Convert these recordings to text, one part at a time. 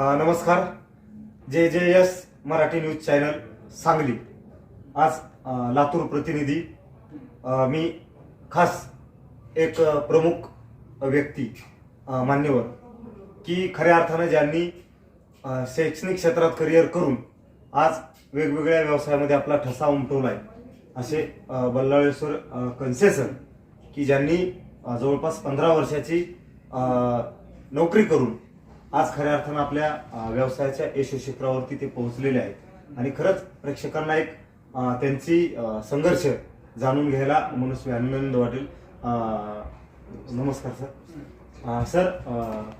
नमस्कार. J J yes Marathi news channel Sangli. आज लातूर प्रतिनिधी मी खास एक प्रमुख व्यक्ती मान्यवर की खऱ्या अर्थानं ज्यांनी शैक्षणिक क्षेत्रात करिअर करून आज वेगवेगळ्या व्यवसायामध्ये आपला ठसा उमटवलाय. असे बल्लाळेश्वर कन्सेसन की ज्यांनी जवळपास पंधरा वर्षाची नोकरी करून आज खऱ्या अर्थानं आपल्या व्यवसायाच्या यश शिखरावरती ते पोहोचलेले आहेत. आणि खरंच प्रेक्षकांना एक त्यांची संघर्ष जाणून घ्यायला मनुष्य आनंद वाटेल. नमस्कार सर. सर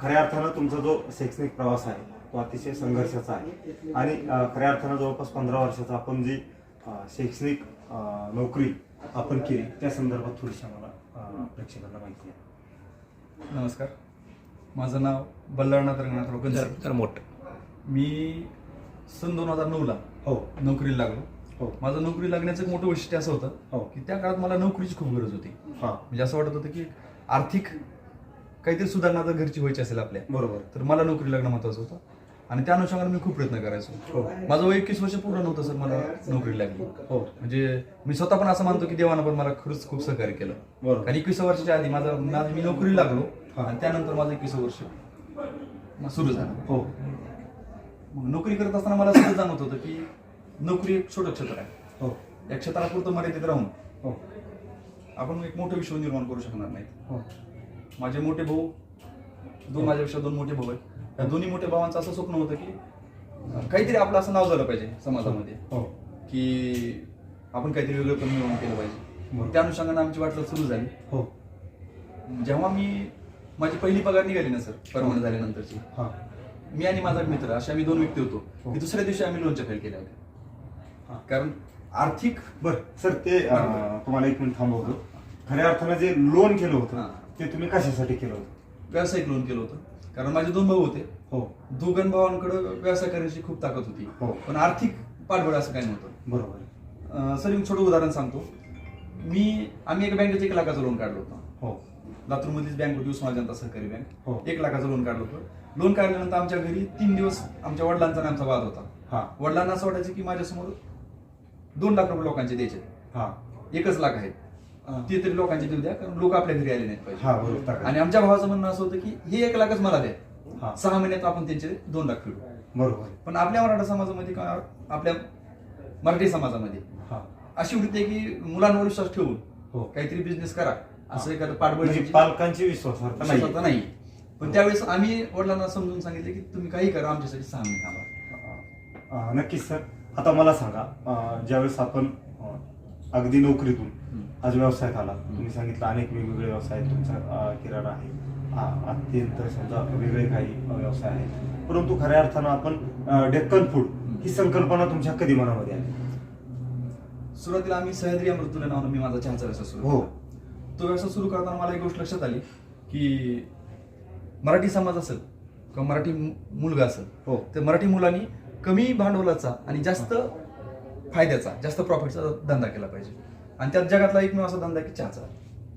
खऱ्या अर्थानं तुमचा जो शैक्षणिक प्रवास आहे तो अतिशय संघर्षाचा आहे. आणि खऱ्या अर्थानं जवळपास पंधरा वर्षाचा आपण जी शैक्षणिक नोकरी आपण केली त्या संदर्भात थोडीशी आम्हाला प्रेक्षकांना माहिती आहे नमस्कार. माझं नाव बल्लाळनाथ रंगनाथराव गंजे तर मोठ. मी सन दोन हजार नऊला हो. नोकरीला लागलो. हो. माझं नोकरी लागण्याचं एक मोठं वैशिष्ट्य असं होतं हो. की त्या काळात मला नोकरीची खूप गरज होती. हा. म्हणजे असं वाटत होतं की आर्थिक काहीतरी सुधारणा जर घरची व्हायची असेल आपल्या. बरोबर. तर मला नोकरी लागणं महत्वाचं होतं. आणि त्या अनुषंगाने मी खूप प्रयत्न करायचो. हो. माझं वय एकवीस वर्ष पूर्ण नव्हतं सर मला नोकरी लागली. हो. म्हणजे मी स्वतः पण असं मानतो की देवानं पण मला खरंच खूप सहकार्य केलं. बरोबर. कारण एकवीस वर्षाच्या आधी माझं मी नोकरी लागलो हा. आणि त्यानंतर माझं एकवीस वर्ष सुरू झालं. हो. मग नोकरी करत असताना मला सतत जाणवत होतं की नोकरी एक छोटं क्षेत्र आहे. हो. या क्षेत्रापुरतं मर्यादित राहून हो. आपण एक मोठं विश्व निर्माण करू शकणार नाही हो. माझे मोठे भाऊ दोन माझ्यापेक्षा दोन मोठे भाऊ आहेत. त्या दोन्ही मोठ्या भावांचं असं स्वप्न होतं की अं, काहीतरी आपलं असं नाव झालं पाहिजे समाजामध्ये. हो. की आपण काहीतरी वेगळं पण निर्माण केलं पाहिजे. बरोबर. त्या अनुषंगाने आमची वाटचाल सुरू झाली. हो. जेव्हा मी माझी पहिली पगार निघाली ना सर झाल्यानंतरची. हा. मी आणि माझा एक मित्र असे आम्ही दोन व्यक्ती होतो हो. की दुसऱ्या दिवशी आम्ही लोणच्या फेल केल्या होत्या. हा. कारण आर्थिक बर सर ते अं, तुम्हाला एक मिनिट थांबवतो. खऱ्या अर्थानं जे लोन केलं होतं हा. ते तुम्ही कशासाठी केलं होतं? व्यावसायिक लोन केलं होतं. कारण माझे दोन भाऊ होते. हो. दोघां भावांकडे व्यवसाय करण्याची खूप ताकद होती. हो. पण आर्थिक पाठबळ असं काही नव्हतं. बरोबर सर एक छोटं उदाहरण सांगतो. मी आम्ही एक बँकेचं एक लाखाचं लोन काढलं होतं. हो. लातूरमधलीच बँक होती उस्मा जनता सहकारी हो. बँक एक लाखाचं लोन काढलं होतं. लोन काढल्यानंतर आमच्या घरी तीन दिवस आमच्या वडिलांचा आमचा वाद होता. हा. वडिलांना असं वाटायचं की माझ्यासमोर दोन लाख रुपये लोकांचे द्यायचे हा. एकच लाख आहेत हा. ते तरी लोकांचे देऊ द्या कारण लोक आपल्या घरी आले नाहीत पाहिजे. हा बरोबर आणि आमच्या भावाचं म्हणणं असं होतं की हे एक लाखच मला द्या. हा. सहा महिन्यात आपण त्यांचे दोन लाख फेडू. बरोबर. आहे. पण आपल्या मराठा समाजामध्ये का आपल्या मराठी समाजामध्ये हा. अशी वृत्ती आहे की मुलांवर विश्वास ठेवून हो. काहीतरी बिझनेस करा. असं एखादं पाठबळ म्हणजे पालकांची विश्वासार्हता नाही विश्वासार्हता नाही पण त्यावेळेस आम्ही वडिलांना समजून सांगितले की तुम्ही काही करा आमच्यासाठी सहा महिने थांबा. अं, नक्कीच सर. आता मला सांगा अं, ज्यावेळेस आपण अं, अगदी नोकरीतून. आज व्यवसायात आला. तुम्ही सांगितलं अनेक वेगवेगळे व्यवसाय आहेत तुमचा किराणा आहे. अत्यंत समजा वेगळे काही व्यवसाय आहेत. परंतु खऱ्या अर्थानं आपण डेक्कन फूड ही संकल्पना तुमच्या कधी मनामध्ये आली? सुरुवातीला आम्ही सह्याद्री अमृतुल्य नावानं मी माझा चहाचा व्यवसाय सुरू हो. तो व्यवसाय सुरू करताना मला एक गोष्ट लक्षात आली की मराठी समाज असेल किंवा मराठी मुलगा असेल हो. तर मराठी मुलांनी कमी भांडवलाचा आणि जास्त फायद्याचा जास्त प्रॉफिटचा धंदा केला पाहिजे. आणि त्यात जगातला एकमेव असा धंदा की चहाचा.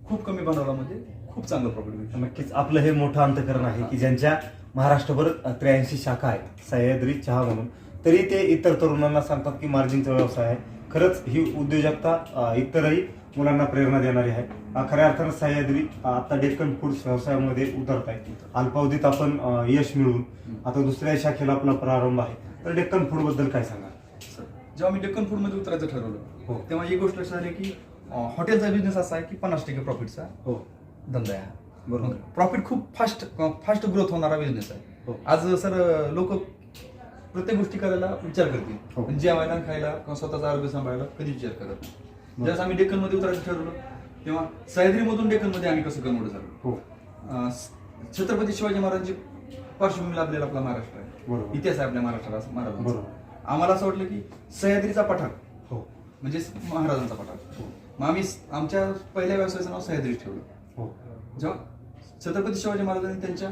खूप कमी भांडवलामध्ये खूप चांगलं प्रॉफिट मिळतं नक्कीच. आपलं हे मोठं अंतकरण आहे की ज्यांच्या महाराष्ट्रभर त्र्याऐंशी शाखा आहेत सह्याद्री चहा म्हणून तरी ते इतर तरुणांना सांगतात की मार्जिनचा व्यवसाय आहे. खरंच ही उद्योजकता इतरही मुलांना प्रेरणा देणारी आहे. खऱ्या अर्थानं सह्याद्री आता डेक्कन फूड्स व्यवसायामध्ये उतरत आहे अल्पावधीत आपण यश मिळवून आता दुसऱ्या शाखेला आपला प्रारंभ आहे. तर डेक्कन फूडबद्दल काय सांगा जेव्हा मी डेक्कन फूडमध्ये उतरायचं हो. ठरवलं तेव्हा एक गोष्ट लक्षात आली की हॉटेलचा बिझनेस असा आहे की पन्नास टक्के प्रॉफिटचा हो धंदा आहे हा. बरोबर. प्रॉफिट खूप फास्ट फास्ट ग्रोथ होणारा बिझनेस आहे हो. आज सर लोक प्रत्येक गोष्टी करायला विचार करतील हो. जेवायला खायला किंवा स्वतःचं आरोग्य सांभाळायला कधी विचार करत नाही ज्यावेळेस आम्ही डेक्कनमध्ये उतरायचं ठरवलं तेव्हा सह्याद्रीमधून डेक्कनमध्ये आम्ही कसं कन्वर्ट झालो हो छत्रपती शिवाजी महाराजांची पार्श्वभूमी लाभलेला आपला महाराष्ट्र आहे. इतिहास आहे आपल्या महाराष्ट्राला महाराजांचा. आम्हाला असं वाटलं की सह्याद्रीचा पठार. हो. म्हणजे महाराजांचा पठार. मग आम्ही स- आमच्या पहिल्या व्यवसायाचं नाव सह्याद्री ठेवलं. हो. जेव्हा छत्रपती शिवाजी महाराजांनी त्यांच्या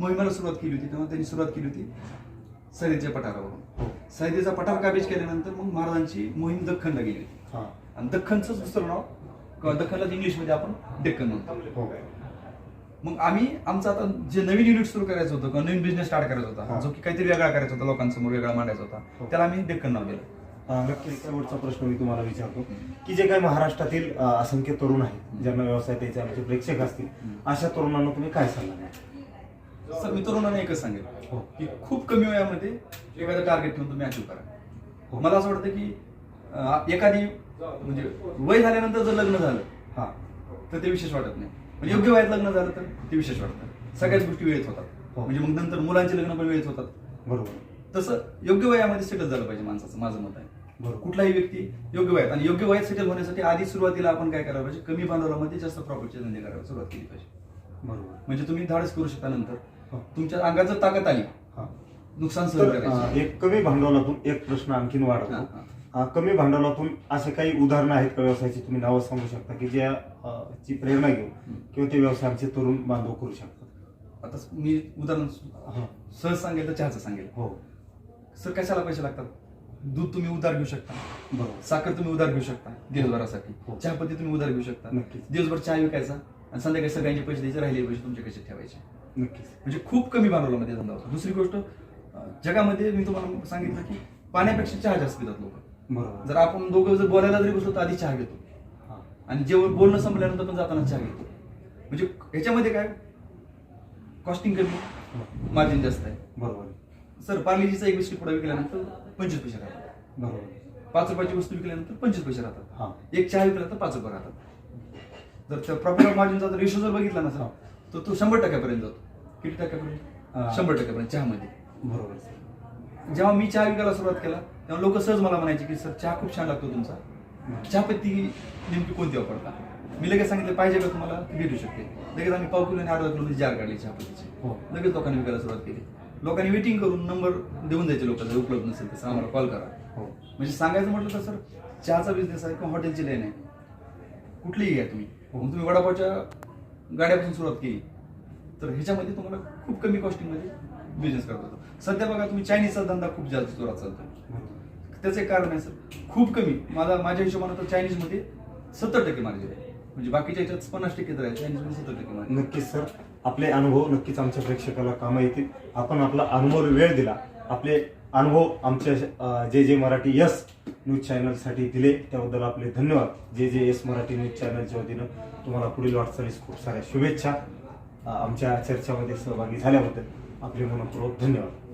मोहिमेला सुरुवात केली होती तेव्हा त्यांनी सुरुवात केली होती सह्याद्रीच्या पठारावरून. हो. सह्याद्रीचा पठार काबीज केल्यानंतर मग महाराजांची मोहीम दख्खनला गेली. हा. आणि दख्खनचं दुसरं नाव किंवा दख्खनला इंग्लिशमध्ये आपण डेक्कन म्हणतो. हो. मग आम्ही आमचं आता जे नवीन युनिट सुरू करायचं होतं किंवा नवीन बिझनेस स्टार्ट करायचा हा. होता जो की काहीतरी वेगळा करायचा होता लोकांसमोर वेगळा मांडायचा हो. होता त्याला आम्ही डेक्कन नाव दिलं अ, नक्कीच शेवटचा प्रश्न मी तुम्हाला विचारतो की जे काही महाराष्ट्रातील असंख्य तरुण आहेत ज्यांना व्यवसाय द्यायचे आमचे प्रेक्षक असतील अशा तरुणांना तुम्ही काय सल्ला द्याल सर मी तरुणांना एकच सांगेल हो. की खूप कमी वयामध्ये एखादं टार्गेट ठेवून तुम्ही अचीव करा हो. मला असं वाटतं की एखादी म्हणजे वय झाल्यानंतर जर लग्न झालं हा तर ते विशेष वाटत नाही पण योग्य वयात लग्न झालं तर ते विशेष वाटतं. सगळ्याच गोष्टी वेळेत होतात. हो. म्हणजे मग नंतर मुलांचे लग्न पण वेळेत होतात. बरोबर. तसं योग्य वयामध्ये सेटल झालं पाहिजे माणसाचं माझं मत आहे. बरोबर. कुठलाही व्यक्ती योग्य वयात आणि योग्य वयात सेटल होण्यासाठी आधी सुरुवातीला आपण काय करायला पाहिजे? कमी भांडवलामध्ये जास्त प्रॉफिटचे धंदे करायला सुरुवात केली पाहिजे. बरोबर. म्हणजे तुम्ही धाडस करू शकता नंतर. हो. तुमच्या अंगात जर ताकद आली नुकसान सहन करायचं. एक कमी भांडवलातून एक प्रश्न आणखीन वाढवतो हा. अ, कमी भांडवलातून असे काही उदाहरणं आहेत का व्यवसायाची? तुम्ही नावं सांगू शकता की ज्या अ, ची प्रेरणा घेऊन किंवा ते व्यवसाय आमचे तरुण बांधव करू शकतात? आता मी उदाहरण हा. सहज सांगेल तर चहाचं सांगेल. हो. सर कशाला पैसे लागतात? दूध तुम्ही उधार घेऊ शकता. बरोबर. साखर तुम्ही उधार घेऊ शकता दिवसभरासाठी. हो. चहापत्ती तुम्ही उधार घेऊ शकता. नक्कीच. दिवसभर चहा विकायचा आणि संध्याकाळी सगळ्यांचे पैसे द्यायचे राहिले पैसे तुमच्या कसे ठेवायचे. नक्कीच. म्हणजे खूप कमी भांडवलामध्ये धंदा होतो. दुसरी गोष्ट अं, जगामध्ये मी तुम्हाला सांगितलं की पाण्यापेक्षा चहा जास्त पितात लोक. बरोबर. जर आपण दोघं जर बोलायला जरी बसलो तर आधी चहा घेतो. हा. आणि जेवण बोलणं संपल्यानंतर पण जाताना चहा घेतो. म्हणजे ह्याच्यामध्ये काय? कॉस्टिंग कमी. हो. मार्जिन जास्त आहे. बरोबर. सर पार्लेजीचा एक बिस्किट पुढे विकल्यानंतर पंचवीस पैसे राहतात. बरोबर. पाच रुपयाची वस्तू विकल्यानंतर पंचवीस पैसे राहतात. हा. एक चहा विकला तर पाच रुपये राहतात. जर त्या प्रॉफिट मार्जिनचा जर रेशो जर बघितला ना सर तर तो शंभर टक्क्यापर्यंत जातो. किती हा. टक्क्यापर्यंत शंभर टक्क्यापर्यंत चहामध्ये. बरोबर. जेव्हा मी चहा विकायला सुरुवात केला तेव्हा लोक सहज मला म्हणायचे की सर चहा खूप छान लागतो तुमचा. चहापत्ती नेमकी कोणती वापरता? मी लगेच सांगितलं पाहिजे का तुम्हाला? ती भेटू शकते. लगेच आम्ही पाव किलो आणि अर्धा किलो जार काढली चहापत्तीची. हो. लगेच लोकांनी विकायला सुरुवात केली. लोकांनी वेटिंग करून नंबर देऊन द्यायचे लोक जर उपलब्ध नसेल तर आम्हाला कॉल करा. हो. म्हणजे सांगायचं म्हटलं तर सर चहाचा बिझनेस आहे किंवा हॉटेलची लाईन आहे. कुठलीही घ्या तुम्ही. हो. मग तुम्ही वडापावच्या गाड्यापासून सुरुवात केली. तर ह्याच्यामध्ये तुम्हाला खूप कमी कॉस्टिंगमध्ये बिझनेस करत होतो. सध्या बघा तुम्ही चायनीजचा धंदा खूप जास्त जोरात चालतो त्याचं एक कारण आहे सर खूप कमी. माझा माझ्या हिशोबानं तर चायनीजमध्ये सत्तर टक्के मार्जिन आहे. म्हणजे बाकीच्या याच्यात पन्नास टक्के तर आहे. चायनीजमध्ये सत्तर टक्के मार्जिन नक्कीच सर. आपले अनुभव नक्कीच आमच्या प्रेक्षकाला कामं येतील. आपण आपला अनुभव वेळ दिला. आपले अनुभव आमच्या जे जे मराठी यस न्यूज चॅनलसाठी दिले त्याबद्दल आपले धन्यवाद. जे जे एस मराठी न्यूज चॅनलच्या वतीनं तुम्हाला पुढील वाटचालीस खूप साऱ्या शुभेच्छा आमच्या चर्चामध्ये सहभागी झाल्याबद्दल. आपले मनपूर्वक धन्यवाद.